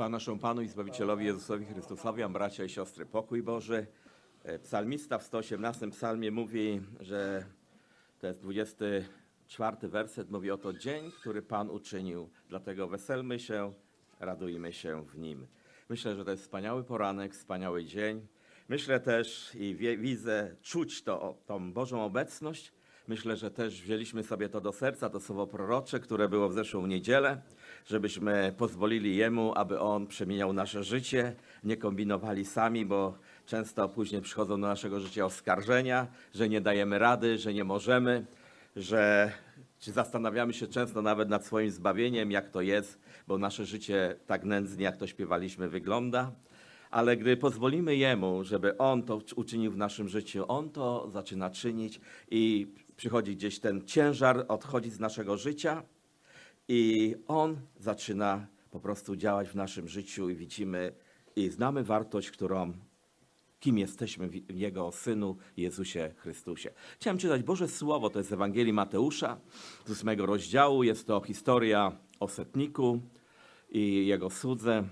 Chwała naszemu Panu i Zbawicielowi Jezusowi Chrystusowi, a bracia i siostry, pokój Boży. E, Psalmista w 118 psalmie mówi, że to jest 24 werset, mówi oto dzień, który Pan uczynił, dlatego weselmy się, radujmy się w nim. Myślę, że to jest wspaniały poranek, wspaniały dzień. Myślę też i wie, widzę, czuć to, tą Bożą obecność. Myślę, że też wzięliśmy sobie to do serca, to słowo prorocze, które było w zeszłą niedzielę, żebyśmy pozwolili Jemu, aby On przemieniał nasze życie, nie kombinowali sami, bo często później przychodzą do naszego życia oskarżenia, że nie dajemy rady, że nie możemy, że czy zastanawiamy się często nawet nad swoim zbawieniem, jak to jest, bo nasze życie tak nędznie, jak to śpiewaliśmy, wygląda. Ale gdy pozwolimy Jemu, żeby On to uczynił w naszym życiu, On to zaczyna czynić i przychodzi gdzieś ten ciężar, odchodzi z naszego życia i On zaczyna po prostu działać w naszym życiu i widzimy i znamy wartość, którą kim jesteśmy w Jego Synu Jezusie Chrystusie. Chciałem czytać Boże Słowo, to jest z Ewangelii Mateusza, z ósmego rozdziału. Jest to historia o setniku i jego słudze,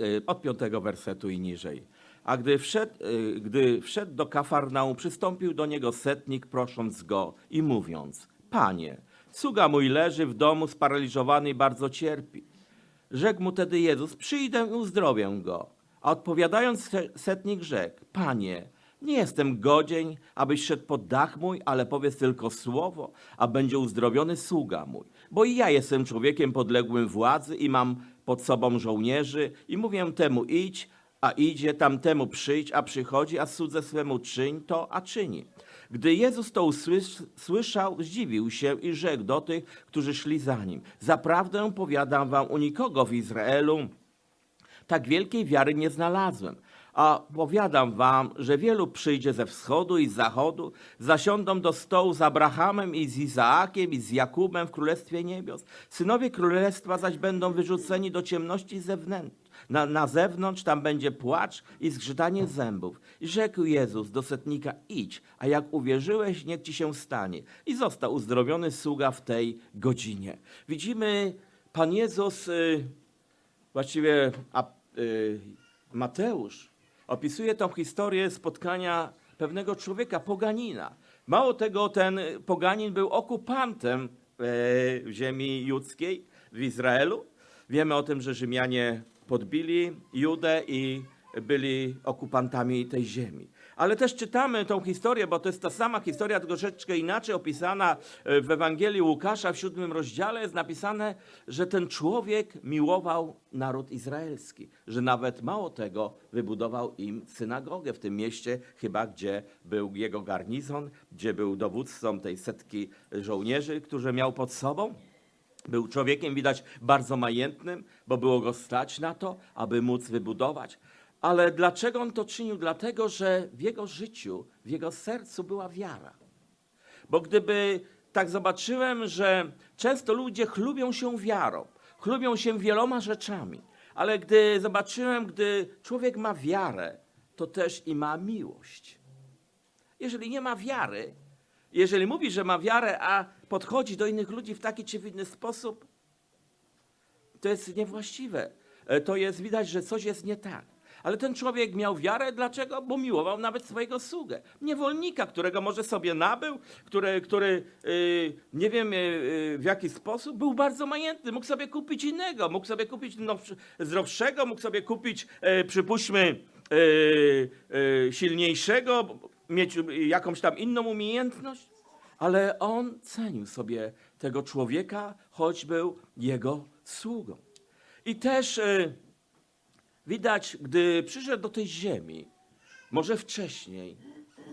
y, od piątego wersetu i niżej. A gdy wszedł, y, gdy wszedł do Kafarnaum, przystąpił do niego setnik, prosząc go i mówiąc, Panie, sługa mój leży w domu sparaliżowany i bardzo cierpi. Rzekł mu tedy Jezus, przyjdę i uzdrowię go. A odpowiadając se- setnik rzekł, Panie, nie jestem godzień, abyś szedł pod dach mój, ale powiedz tylko słowo, a będzie uzdrowiony sługa mój. Bo i ja jestem człowiekiem podległym władzy i mam pod sobą żołnierzy i mówię temu idź, a idzie, tamtemu przyjdź, a przychodzi, a słudze swemu czyń to, a czyni. Gdy Jezus to usłys- słyszał, zdziwił się i rzekł do tych, którzy szli za nim. Zaprawdę powiadam wam, u nikogo w Izraelu tak wielkiej wiary nie znalazłem. A powiadam wam, że wielu przyjdzie ze wschodu i z zachodu, zasiądą do stołu z Abrahamem i z Izaakiem i z Jakubem w Królestwie Niebios. Synowie Królestwa zaś będą wyrzuceni do ciemności zewnętrznej. Na, na zewnątrz tam będzie płacz i zgrzytanie zębów. I rzekł Jezus do setnika, idź, a jak uwierzyłeś, niech ci się stanie. I został uzdrowiony sługa w tej godzinie. Widzimy, Pan Jezus... Y, właściwie a, y, Mateusz opisuje tą historię spotkania pewnego człowieka, poganina. Mało tego, ten poganin był okupantem e, w ziemi judzkiej, w Izraelu. Wiemy o tym, że Rzymianie podbili Judę i byli okupantami tej ziemi. Ale też czytamy tą historię, bo to jest ta sama historia, tylko troszeczkę inaczej opisana w Ewangelii Łukasza w siódmym rozdziale. Jest napisane, że ten człowiek miłował naród izraelski, że nawet mało tego wybudował im synagogę w tym mieście, chyba gdzie był jego garnizon, gdzie był dowódcą tej setki żołnierzy, którzy miał pod sobą. Był człowiekiem, widać, bardzo majętnym, bo było go stać na to, aby móc wybudować. Ale dlaczego on to czynił? Dlatego, że w jego życiu, w jego sercu była wiara. Bo gdyby tak zobaczyłem, że często ludzie chlubią się wiarą, chlubią się wieloma rzeczami, ale gdy zobaczyłem, gdy człowiek ma wiarę, to też i ma miłość. Jeżeli nie ma wiary, jeżeli mówi, że ma wiarę, a podchodzi do innych ludzi w taki czy w inny sposób, to jest niewłaściwe. E, To jest widać, że coś jest nie tak. Ale ten człowiek miał wiarę, dlaczego? Bo miłował nawet swojego sługę. Niewolnika, którego może sobie nabył, który, który yy, nie wiem yy, w jaki sposób, był bardzo majętny. Mógł sobie kupić innego, mógł sobie kupić nowszy, zdrowszego, mógł sobie kupić, yy, przypuśćmy, yy, silniejszego, mieć yy, jakąś tam inną umiejętność. Ale on cenił sobie tego człowieka, choć był jego sługą. I też y, widać, gdy przyszedł do tej ziemi, może wcześniej,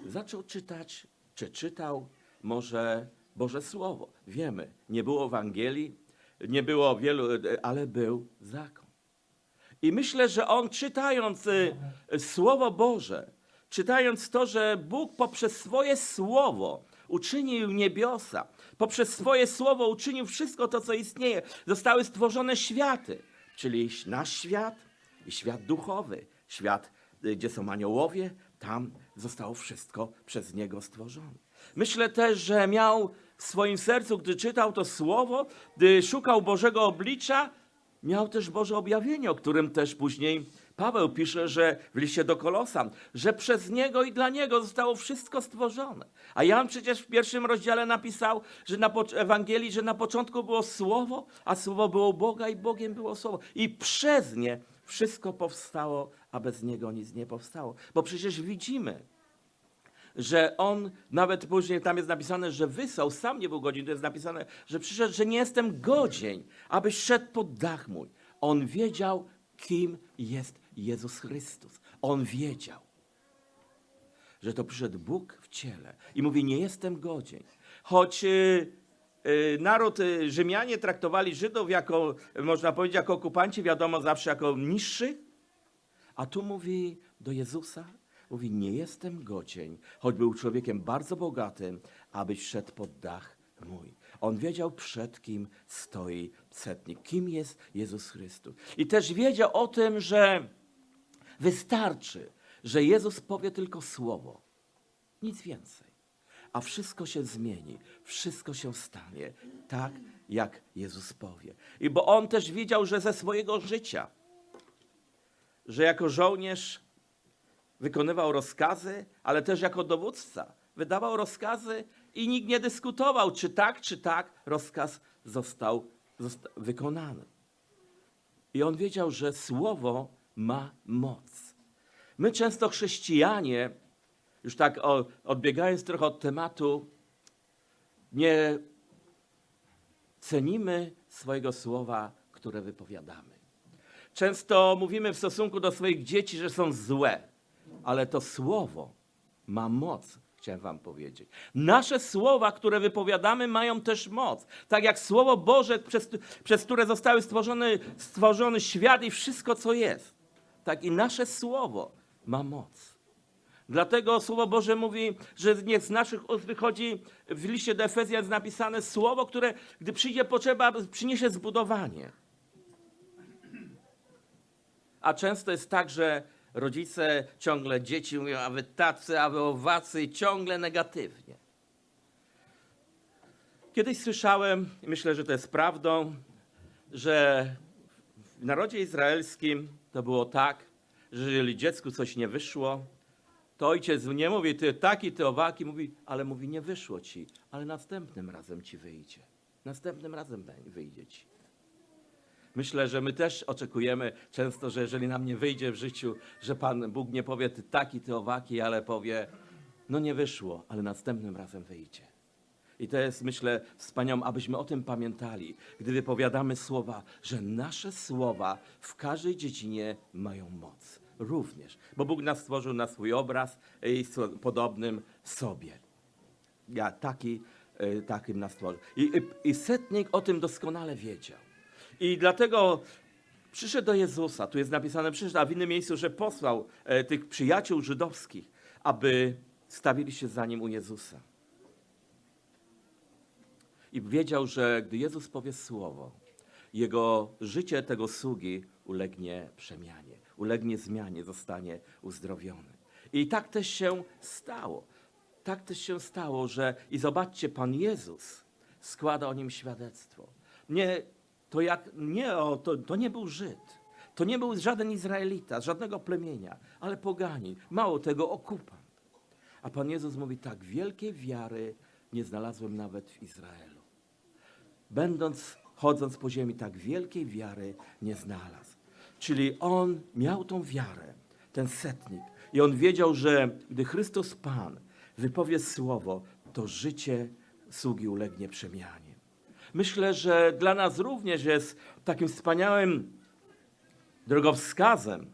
zaczął czytać, czy czytał może Boże Słowo. Wiemy, nie było Ewangelii, nie było wielu, y, ale był zakon. I myślę, że on czytając y, Słowo Boże, czytając to, że Bóg poprzez swoje Słowo uczynił niebiosa, poprzez swoje Słowo uczynił wszystko to, co istnieje. Zostały stworzone światy, czyli nasz świat i świat duchowy, świat, y, gdzie są aniołowie, tam zostało wszystko przez Niego stworzone. Myślę też, że miał w swoim sercu, gdy czytał to Słowo, gdy szukał Bożego oblicza, miał też Boże objawienie, o którym też później Paweł pisze, że w liście do Kolosan, że przez Niego i dla Niego zostało wszystko stworzone. A Jan przecież w pierwszym rozdziale napisał, że na Ewangelii, że na początku było Słowo, a Słowo było Boga i Bogiem było Słowo. I przez nie wszystko powstało, a bez Niego nic nie powstało. Bo przecież widzimy, że on nawet później tam jest napisane, że wysłał, sam nie był godzien, to jest napisane, że przyszedł, że nie jestem godzien, abyś szedł pod dach mój. On wiedział, kim jest Jezus Chrystus. On wiedział, że to przyszedł Bóg w ciele i mówi, nie jestem godzien. Choć y, y, naród y, Rzymianie traktowali Żydów jako, można powiedzieć, jako okupanci, wiadomo, zawsze jako niższych, a tu mówi do Jezusa, mówi, nie jestem godzien, choć był człowiekiem bardzo bogatym, abyś szedł pod dach mój. On wiedział, przed kim stoi setnik, kim jest Jezus Chrystus. I też wiedział o tym, że wystarczy, że Jezus powie tylko słowo, nic więcej. A wszystko się zmieni, wszystko się stanie tak, jak Jezus powie. I bo on też wiedział, że ze swojego życia, że jako żołnierz wykonywał rozkazy, ale też jako dowódca wydawał rozkazy i nikt nie dyskutował, czy tak, czy tak rozkaz został, zosta wykonany. I on wiedział, że słowo ma moc. My często chrześcijanie, już tak odbiegając trochę od tematu, nie cenimy swojego słowa, które wypowiadamy. Często mówimy w stosunku do swoich dzieci, że są złe, ale to słowo ma moc, chciałem wam powiedzieć. Nasze słowa, które wypowiadamy, mają też moc. Tak jak Słowo Boże, przez, przez które zostały stworzony, stworzony świat i wszystko, co jest. Tak i nasze słowo ma moc. Dlatego Słowo Boże mówi, że niech z naszych ust wychodzi, w liście do Efezjan jest napisane słowo, które, gdy przyjdzie potrzeba, przyniesie zbudowanie. A często jest tak, że rodzice ciągle dzieci mówią, a wy tacy, a wy owacy, ciągle negatywnie. Kiedyś słyszałem, myślę, że to jest prawdą, że w narodzie izraelskim to było tak, że jeżeli dziecku coś nie wyszło, to ojciec nie mówi, ty taki, ty owaki, mówi, ale mówi, nie wyszło ci, ale następnym razem ci wyjdzie. Następnym razem wyjdzie ci. Myślę, że my też oczekujemy często, że jeżeli nam nie wyjdzie w życiu, że Pan Bóg nie powie ty taki, ty owaki, ale powie, no nie wyszło, ale następnym razem wyjdzie. I to jest, myślę, wspaniałe, abyśmy o tym pamiętali, gdy wypowiadamy słowa, że nasze słowa w każdej dziedzinie mają moc. Również, bo Bóg nas stworzył na swój obraz i podobnym sobie. Ja taki, e, takim nas stworzył. I, i, I setnik o tym doskonale wiedział. I dlatego przyszedł do Jezusa, tu jest napisane przyszedł, a w innym miejscu, że posłał e, tych przyjaciół żydowskich, aby stawili się za nim u Jezusa. I wiedział, że gdy Jezus powie słowo, jego życie tego sługi ulegnie przemianie, ulegnie zmianie, zostanie uzdrowiony. I tak też się stało. Tak też się stało, że i zobaczcie, Pan Jezus składa o nim świadectwo. Nie, to, jak, nie, o, to, to nie był Żyd. To nie był żaden Izraelita, żadnego plemienia, ale poganin. Mało tego, okupant. A Pan Jezus mówi tak, wielkiej wiary nie znalazłem nawet w Izraelu. Będąc, chodząc po ziemi, tak wielkiej wiary nie znalazł. Czyli on miał tą wiarę, ten setnik. I on wiedział, że gdy Chrystus Pan wypowie słowo, to życie sługi ulegnie przemianie. Myślę, że dla nas również jest takim wspaniałym drogowskazem,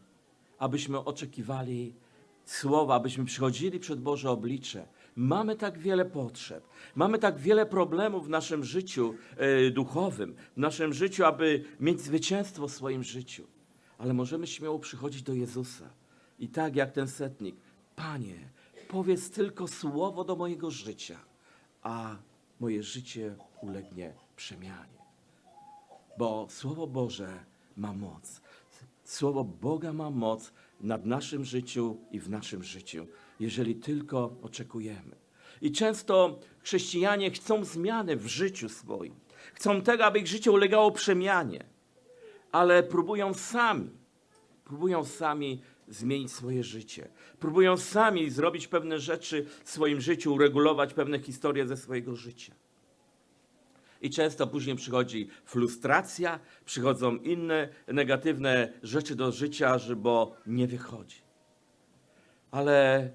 abyśmy oczekiwali słowa, abyśmy przychodzili przed Boże oblicze. Mamy tak wiele potrzeb, mamy tak wiele problemów w naszym życiu e, duchowym, w naszym życiu, aby mieć zwycięstwo w swoim życiu. Ale możemy śmiało przychodzić do Jezusa. I tak jak ten setnik, Panie, powiedz tylko słowo do mojego życia, a moje życie ulegnie przemianie bo Słowo Boże ma moc. Słowo Boga ma moc nad naszym życiu i w naszym życiu, jeżeli tylko oczekujemy. I często chrześcijanie chcą zmiany w życiu swoim. Chcą tego, aby ich życie ulegało przemianie. ale próbują sami, próbują sami zmienić swoje życie. Próbują sami zrobić pewne rzeczy w swoim życiu, uregulować pewne historie ze swojego życia. I często później przychodzi frustracja, przychodzą inne negatywne rzeczy do życia, że bo nie wychodzi. Ale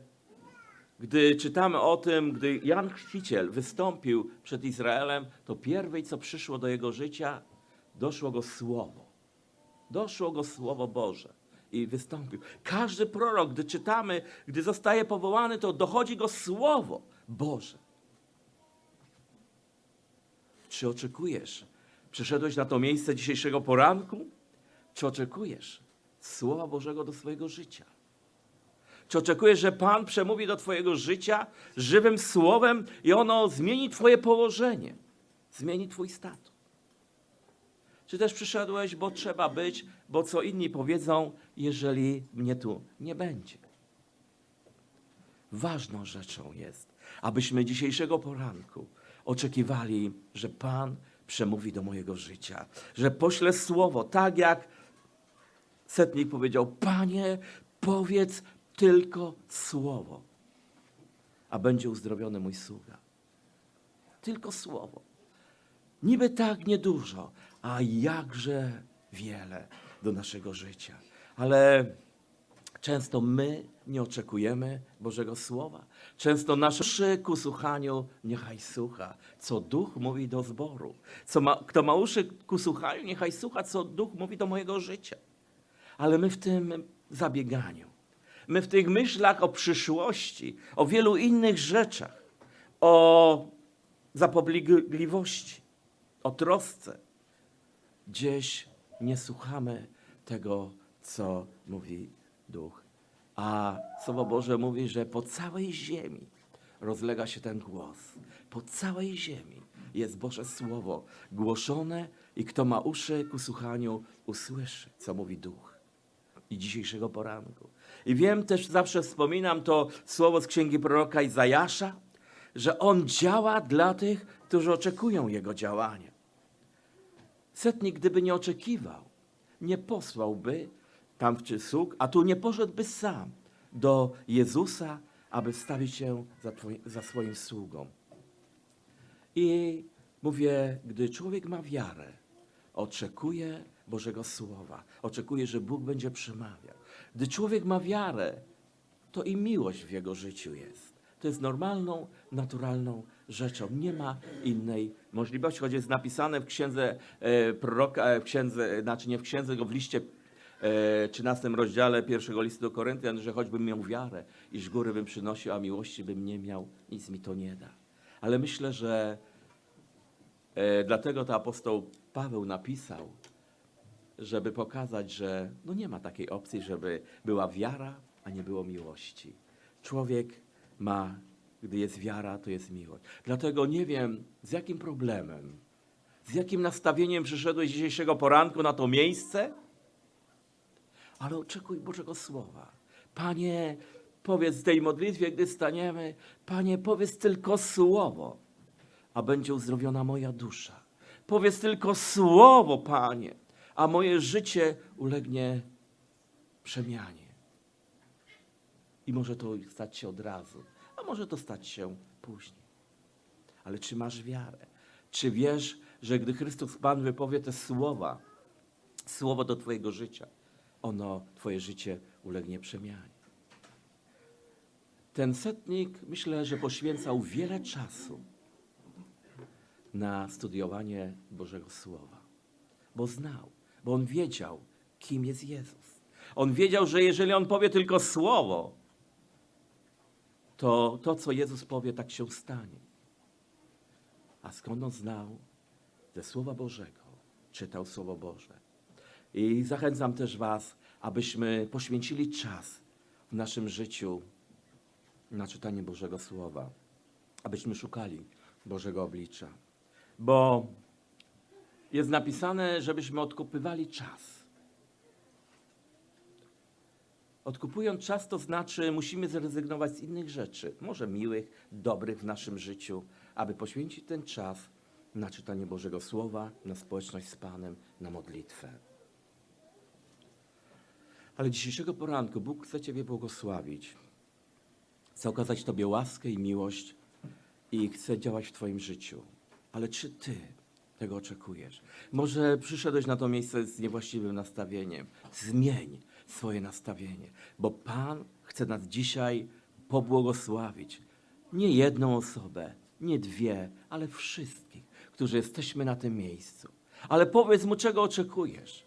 gdy czytamy o tym, gdy Jan Chrzciciel wystąpił przed Izraelem, to pierwej, co przyszło do jego życia, doszło go słowo. Doszło go słowo Boże i wystąpił. Każdy prorok, gdy czytamy, gdy zostaje powołany, to dochodzi go słowo Boże. Czy oczekujesz? Przyszedłeś na to miejsce dzisiejszego poranku? Czy oczekujesz Słowa Bożego do swojego życia? Czy oczekujesz, że Pan przemówi do Twojego życia żywym słowem i ono zmieni Twoje położenie, zmieni Twój status? Czy też przyszedłeś, bo trzeba być, bo co inni powiedzą, jeżeli mnie tu nie będzie? Ważną rzeczą jest, abyśmy dzisiejszego poranku oczekiwali, że Pan przemówi do mojego życia, że pośle słowo, tak jak setnik powiedział: Panie, powiedz tylko słowo, a będzie uzdrowiony mój sługa. Tylko słowo. Niby tak niedużo, a jakże wiele do naszego życia. Ale często my nie oczekujemy Bożego Słowa. Często nasze ku słuchaniu niechaj słucha, co Duch mówi do zboru. Co ma, kto ma uszy ku słuchaniu, niechaj słucha, co Duch mówi do mojego życia. Ale my w tym zabieganiu, my w tych myślach o przyszłości, o wielu innych rzeczach, o zapobligliwości, o trosce, gdzieś nie słuchamy tego, co mówi Duch. A Słowo Boże mówi, że po całej ziemi rozlega się ten głos. Po całej ziemi jest Boże Słowo głoszone i kto ma uszy ku słuchaniu, usłyszy, co mówi Duch. I dzisiejszego poranku. I wiem też, zawsze wspominam to słowo z księgi proroka Izajasza, że on działa dla tych, którzy oczekują jego działania. Setnik, gdyby nie oczekiwał, nie posłałby tam czy sług, a tu nie poszedłby sam do Jezusa, aby wstawić się za, twoi- za swoim sługą. I mówię, gdy człowiek ma wiarę, oczekuje Bożego Słowa, oczekuje, że Bóg będzie przemawiał. Gdy człowiek ma wiarę, to i miłość w jego życiu jest. To jest normalną, naturalną rzeczą. Nie ma innej możliwości, choć jest napisane w księdze e, proroka, e, w księdze, znaczy nie w księdze, tylko w liście 13 rozdziale pierwszego listu do Koryntian, że choćbym miał wiarę, iż góry bym przynosił, a miłości bym nie miał, nic mi to nie da. Ale myślę, że e, dlatego to apostoł Paweł napisał, żeby pokazać, że no nie ma takiej opcji, żeby była wiara, a nie było miłości. Człowiek ma, gdy jest wiara, to jest miłość. Dlatego nie wiem, z jakim problemem, z jakim nastawieniem przyszedłeś dzisiejszego poranku na to miejsce, ale oczekuj Bożego Słowa. Panie, powiedz tej modlitwie, gdy staniemy, Panie, powiedz tylko słowo, a będzie uzdrowiona moja dusza. Powiedz tylko słowo, Panie, a moje życie ulegnie przemianie. I może to stać się od razu, a może to stać się później. Ale czy masz wiarę? Czy wiesz, że gdy Chrystus Pan wypowie te słowa, słowo do Twojego życia, ono, Twoje życie ulegnie przemianie? Ten setnik, myślę, że poświęcał wiele czasu na studiowanie Bożego Słowa, bo znał, bo on wiedział, kim jest Jezus. On wiedział, że jeżeli on powie tylko słowo, to to, co Jezus powie, tak się stanie. A skąd on znał? Ze Słowa Bożego. Czytał Słowo Boże. I zachęcam też Was, abyśmy poświęcili czas w naszym życiu na czytanie Bożego Słowa. Abyśmy szukali Bożego oblicza. Bo jest napisane, żebyśmy odkupywali czas. Odkupując czas, to znaczy musimy zrezygnować z innych rzeczy, może miłych, dobrych w naszym życiu, aby poświęcić ten czas na czytanie Bożego Słowa, na społeczność z Panem, na modlitwę. Ale dzisiejszego poranku Bóg chce Ciebie błogosławić. Chce okazać Tobie łaskę i miłość i chce działać w Twoim życiu. Ale czy Ty tego oczekujesz? Może przyszedłeś na to miejsce z niewłaściwym nastawieniem. Zmień swoje nastawienie, bo Pan chce nas dzisiaj pobłogosławić. Nie jedną osobę, nie dwie, ale wszystkich, którzy jesteśmy na tym miejscu. Ale powiedz Mu, czego oczekujesz.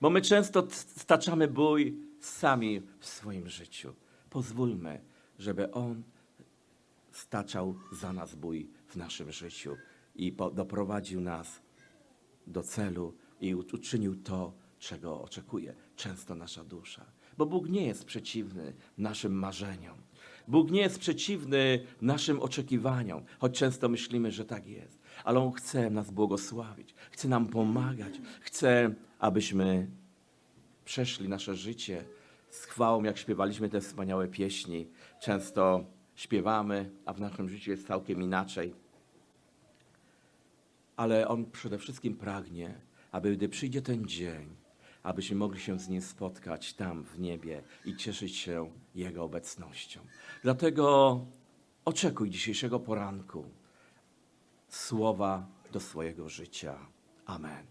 Bo my często staczamy bój sami w swoim życiu. Pozwólmy, żeby On staczał za nas bój w naszym życiu i doprowadził nas do celu i uczynił to, czego oczekuje często nasza dusza. Bo Bóg nie jest przeciwny naszym marzeniom. Bóg nie jest przeciwny naszym oczekiwaniom, choć często myślimy, że tak jest. Ale On chce nas błogosławić, chce nam pomagać, chce, abyśmy przeszli nasze życie z chwałą, jak śpiewaliśmy te wspaniałe pieśni. Często śpiewamy, a w naszym życiu jest całkiem inaczej. Ale On przede wszystkim pragnie, aby gdy przyjdzie ten dzień, abyśmy mogli się z Nim spotkać tam w niebie i cieszyć się Jego obecnością. Dlatego oczekuj dzisiejszego poranku słowa do swojego życia. Amen.